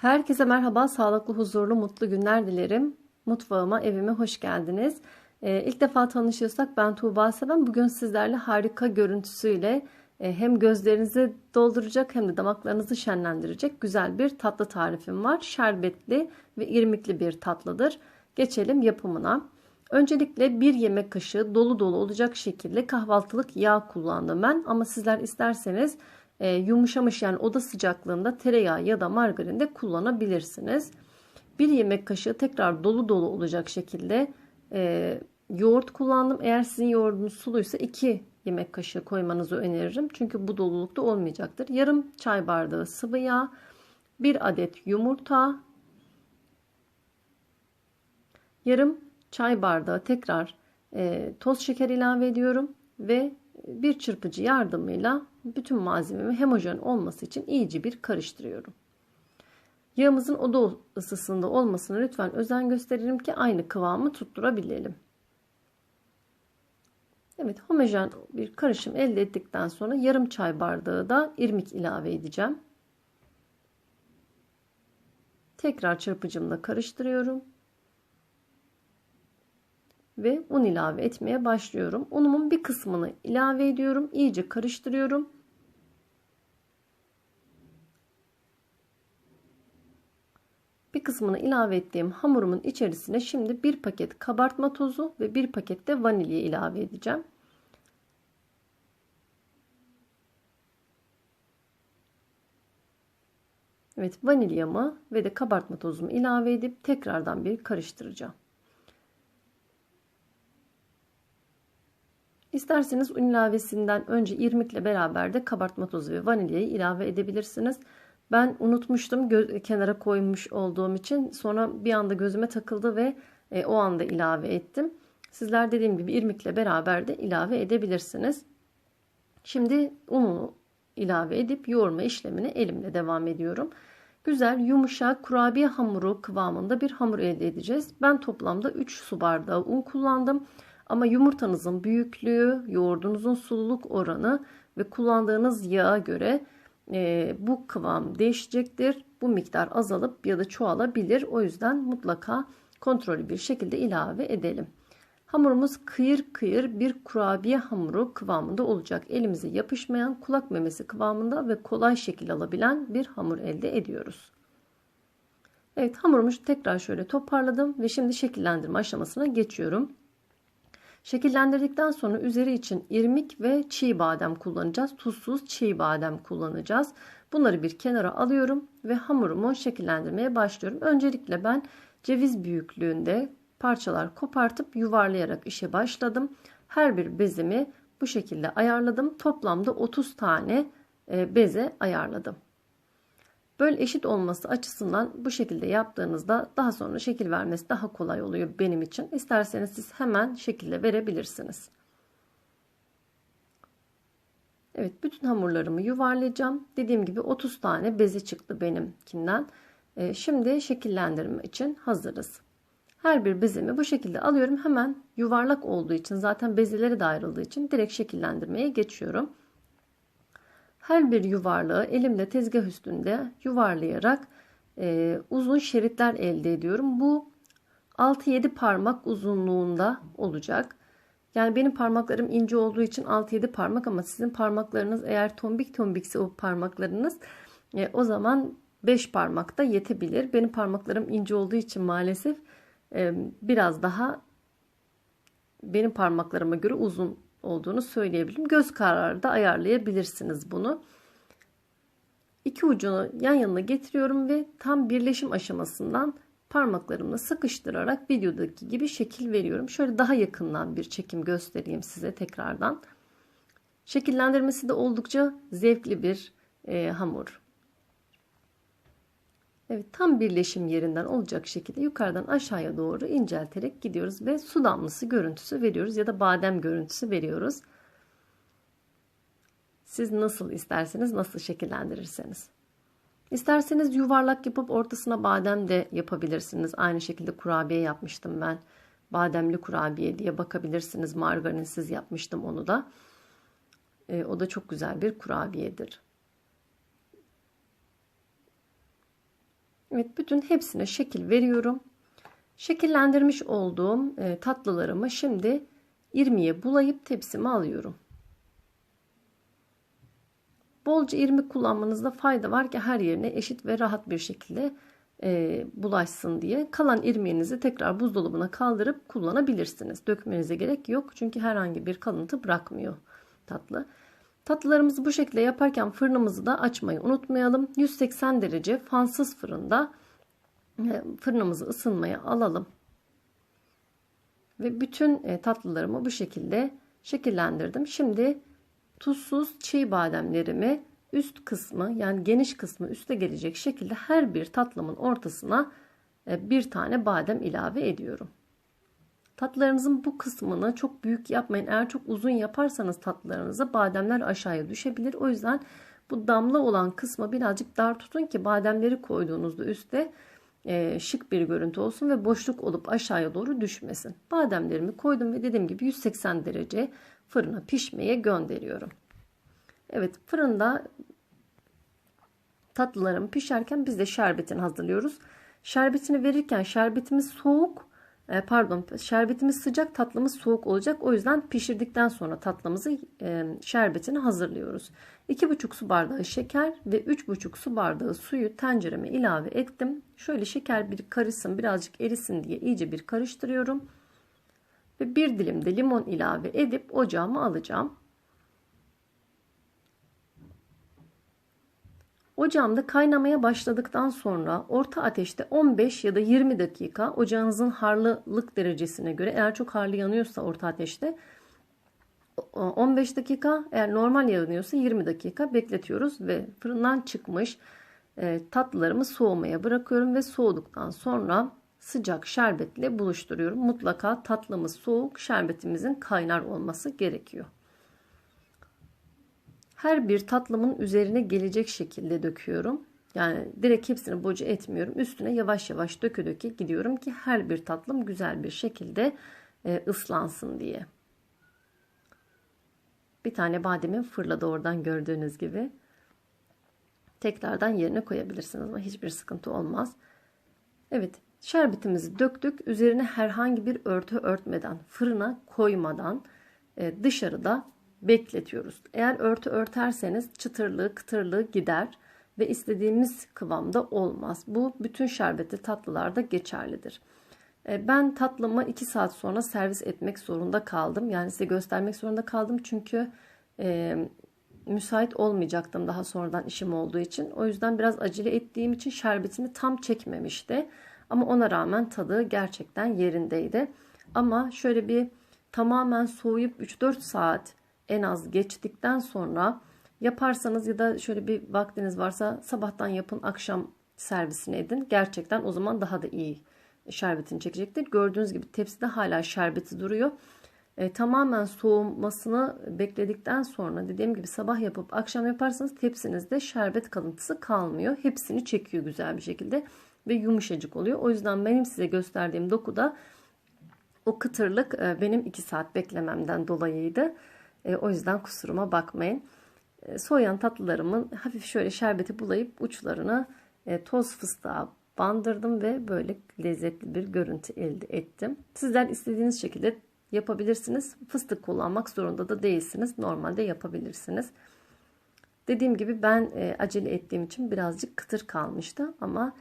Herkese merhaba, sağlıklı, huzurlu, mutlu günler dilerim. Mutfağıma, evime hoş geldiniz. Ee, ilk defa tanışıyorsak ben Tuğba Seven. Bugün sizlerle harika görüntüsüyle e, hem gözlerinizi dolduracak hem de damaklarınızı şenlendirecek güzel bir tatlı tarifim var. Şerbetli ve irmikli bir tatlıdır. Geçelim yapımına. Öncelikle bir yemek kaşığı dolu dolu olacak şekilde kahvaltılık yağ kullandım ben. Ama sizler isterseniz e, yumuşamış yani oda sıcaklığında tereyağı ya da margarin de kullanabilirsiniz. Bir yemek kaşığı tekrar dolu dolu olacak şekilde e, yoğurt kullandım. Eğer sizin yoğurdunuz suluysa 2 yemek kaşığı koymanızı öneririm. Çünkü bu dolulukta olmayacaktır. Yarım çay bardağı sıvı yağ, 1 adet yumurta, yarım çay bardağı tekrar e, toz şeker ilave ediyorum ve bir çırpıcı yardımıyla bütün malzememi homojen olması için iyice bir karıştırıyorum. Yağımızın oda ısısında olmasına lütfen özen gösterelim ki aynı kıvamı tutturabilelim. Evet homojen bir karışım elde ettikten sonra yarım çay bardağı da irmik ilave edeceğim. Tekrar çırpıcımla karıştırıyorum ve un ilave etmeye başlıyorum. Unumun bir kısmını ilave ediyorum. İyice karıştırıyorum. Bir kısmını ilave ettiğim hamurumun içerisine şimdi bir paket kabartma tozu ve bir paket de vanilya ilave edeceğim. Evet vanilyamı ve de kabartma tozumu ilave edip tekrardan bir karıştıracağım. İsterseniz un ilavesinden önce irmikle beraber de kabartma tozu ve vanilyayı ilave edebilirsiniz. Ben unutmuştum kenara koymuş olduğum için sonra bir anda gözüme takıldı ve e, o anda ilave ettim. Sizler dediğim gibi irmikle beraber de ilave edebilirsiniz. Şimdi unu ilave edip yoğurma işlemine elimle devam ediyorum. Güzel yumuşak kurabiye hamuru kıvamında bir hamur elde edeceğiz. Ben toplamda 3 su bardağı un kullandım. Ama yumurtanızın büyüklüğü, yoğurdunuzun sululuk oranı ve kullandığınız yağa göre e, bu kıvam değişecektir. Bu miktar azalıp ya da çoğalabilir. O yüzden mutlaka kontrollü bir şekilde ilave edelim. Hamurumuz kıyır kıyır bir kurabiye hamuru kıvamında olacak. Elimize yapışmayan kulak memesi kıvamında ve kolay şekil alabilen bir hamur elde ediyoruz. Evet hamurumu tekrar şöyle toparladım ve şimdi şekillendirme aşamasına geçiyorum. Şekillendirdikten sonra üzeri için irmik ve çiğ badem kullanacağız. Tuzsuz çiğ badem kullanacağız. Bunları bir kenara alıyorum ve hamurumu şekillendirmeye başlıyorum. Öncelikle ben ceviz büyüklüğünde parçalar kopartıp yuvarlayarak işe başladım. Her bir bezimi bu şekilde ayarladım. Toplamda 30 tane e, beze ayarladım. Böyle eşit olması açısından bu şekilde yaptığınızda daha sonra şekil vermesi daha kolay oluyor benim için. İsterseniz siz hemen şekilde verebilirsiniz. Evet bütün hamurlarımı yuvarlayacağım. Dediğim gibi 30 tane bezi çıktı benimkinden. Ee, şimdi şekillendirme için hazırız. Her bir bezimi bu şekilde alıyorum. Hemen yuvarlak olduğu için zaten bezeleri de ayrıldığı için direkt şekillendirmeye geçiyorum. Her bir yuvarlığı elimle tezgah üstünde yuvarlayarak e, uzun şeritler elde ediyorum. Bu 6-7 parmak uzunluğunda olacak. Yani benim parmaklarım ince olduğu için 6-7 parmak ama sizin parmaklarınız eğer tombik tombikse o parmaklarınız e, o zaman 5 parmak da yetebilir. Benim parmaklarım ince olduğu için maalesef e, biraz daha benim parmaklarıma göre uzun olduğunu söyleyebilirim. Göz kararı da ayarlayabilirsiniz bunu. İki ucunu yan yana getiriyorum ve tam birleşim aşamasından parmaklarımla sıkıştırarak videodaki gibi şekil veriyorum. Şöyle daha yakından bir çekim göstereyim size tekrardan. Şekillendirmesi de oldukça zevkli bir e, hamur. Evet tam birleşim yerinden olacak şekilde yukarıdan aşağıya doğru incelterek gidiyoruz ve su damlası görüntüsü veriyoruz ya da badem görüntüsü veriyoruz. Siz nasıl isterseniz nasıl şekillendirirseniz. İsterseniz yuvarlak yapıp ortasına badem de yapabilirsiniz. Aynı şekilde kurabiye yapmıştım ben. Bademli kurabiye diye bakabilirsiniz. Margarinsiz yapmıştım onu da. E, o da çok güzel bir kurabiyedir. Evet bütün hepsine şekil veriyorum. Şekillendirmiş olduğum e, tatlılarımı şimdi irmiye bulayıp tepsime alıyorum. Bolca irmik kullanmanızda fayda var ki her yerine eşit ve rahat bir şekilde e, bulaşsın diye. Kalan irmiğinizi tekrar buzdolabına kaldırıp kullanabilirsiniz. Dökmenize gerek yok çünkü herhangi bir kalıntı bırakmıyor tatlı. Tatlılarımızı bu şekilde yaparken fırınımızı da açmayı unutmayalım. 180 derece fansız fırında e, fırınımızı ısınmaya alalım. Ve bütün e, tatlılarımı bu şekilde şekillendirdim. Şimdi tuzsuz çiğ bademlerimi üst kısmı yani geniş kısmı üste gelecek şekilde her bir tatlımın ortasına e, bir tane badem ilave ediyorum. Tatlılarınızın bu kısmını çok büyük yapmayın. Eğer çok uzun yaparsanız tatlılarınızı bademler aşağıya düşebilir. O yüzden bu damla olan kısmı birazcık dar tutun ki bademleri koyduğunuzda üstte e, şık bir görüntü olsun ve boşluk olup aşağıya doğru düşmesin. Bademlerimi koydum ve dediğim gibi 180 derece fırına pişmeye gönderiyorum. Evet fırında tatlılarım pişerken biz de şerbetini hazırlıyoruz. Şerbetini verirken şerbetimiz soğuk e, pardon şerbetimiz sıcak tatlımız soğuk olacak. O yüzden pişirdikten sonra tatlımızı e, şerbetini hazırlıyoruz. 2,5 su bardağı şeker ve 3,5 su bardağı suyu tencereme ilave ettim. Şöyle şeker bir karışsın birazcık erisin diye iyice bir karıştırıyorum. Ve bir dilim de limon ilave edip ocağıma alacağım. Ocağımda kaynamaya başladıktan sonra orta ateşte 15 ya da 20 dakika ocağınızın harlılık derecesine göre eğer çok harlı yanıyorsa orta ateşte 15 dakika eğer normal yanıyorsa 20 dakika bekletiyoruz ve fırından çıkmış e, tatlılarımı soğumaya bırakıyorum ve soğuduktan sonra sıcak şerbetle buluşturuyorum. Mutlaka tatlımız soğuk şerbetimizin kaynar olması gerekiyor. Her bir tatlımın üzerine gelecek şekilde döküyorum. Yani direkt hepsini boca etmiyorum. Üstüne yavaş yavaş döke döke gidiyorum ki her bir tatlım güzel bir şekilde e, ıslansın diye. Bir tane bademin fırladı oradan gördüğünüz gibi. Tekrardan yerine koyabilirsiniz ama hiçbir sıkıntı olmaz. Evet şerbetimizi döktük. Üzerine herhangi bir örtü örtmeden, fırına koymadan e, dışarıda bekletiyoruz. Eğer örtü örterseniz çıtırlığı kıtırlığı gider ve istediğimiz kıvamda olmaz. Bu bütün şerbetli tatlılarda geçerlidir. E, ben tatlımı 2 saat sonra servis etmek zorunda kaldım. Yani size göstermek zorunda kaldım çünkü e, müsait olmayacaktım daha sonradan işim olduğu için. O yüzden biraz acele ettiğim için şerbetini tam çekmemişti. Ama ona rağmen tadı gerçekten yerindeydi. Ama şöyle bir tamamen soğuyup 3-4 saat en az geçtikten sonra yaparsanız ya da şöyle bir vaktiniz varsa sabahtan yapın akşam servisini edin. Gerçekten o zaman daha da iyi şerbetini çekecektir. Gördüğünüz gibi tepside hala şerbeti duruyor. E, tamamen soğumasını bekledikten sonra dediğim gibi sabah yapıp akşam yaparsanız tepsinizde şerbet kalıntısı kalmıyor. Hepsini çekiyor güzel bir şekilde ve yumuşacık oluyor. O yüzden benim size gösterdiğim dokuda o kıtırlık e, benim 2 saat beklememden dolayıydı. E, o yüzden kusuruma bakmayın. E, soğuyan tatlılarımın hafif şöyle şerbeti bulayıp uçlarını e, toz fıstığa bandırdım ve böyle lezzetli bir görüntü elde ettim. Sizler istediğiniz şekilde yapabilirsiniz. Fıstık kullanmak zorunda da değilsiniz. Normalde yapabilirsiniz. Dediğim gibi ben e, acele ettiğim için birazcık kıtır kalmıştı ama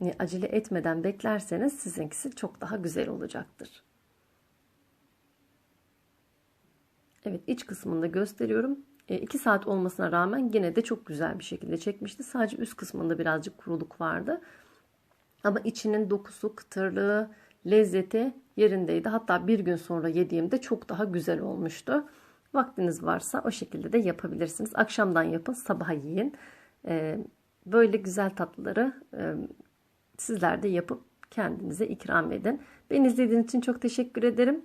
e, acele etmeden beklerseniz sizinkisi çok daha güzel olacaktır. Evet iç kısmında gösteriyorum. 2 e, saat olmasına rağmen yine de çok güzel bir şekilde çekmişti. Sadece üst kısmında birazcık kuruluk vardı. Ama içinin dokusu, kıtırlığı, lezzeti yerindeydi. Hatta bir gün sonra yediğimde çok daha güzel olmuştu. Vaktiniz varsa o şekilde de yapabilirsiniz. Akşamdan yapın, sabah yiyin. E, böyle güzel tatlıları e, sizler de yapıp kendinize ikram edin. Beni izlediğiniz için çok teşekkür ederim.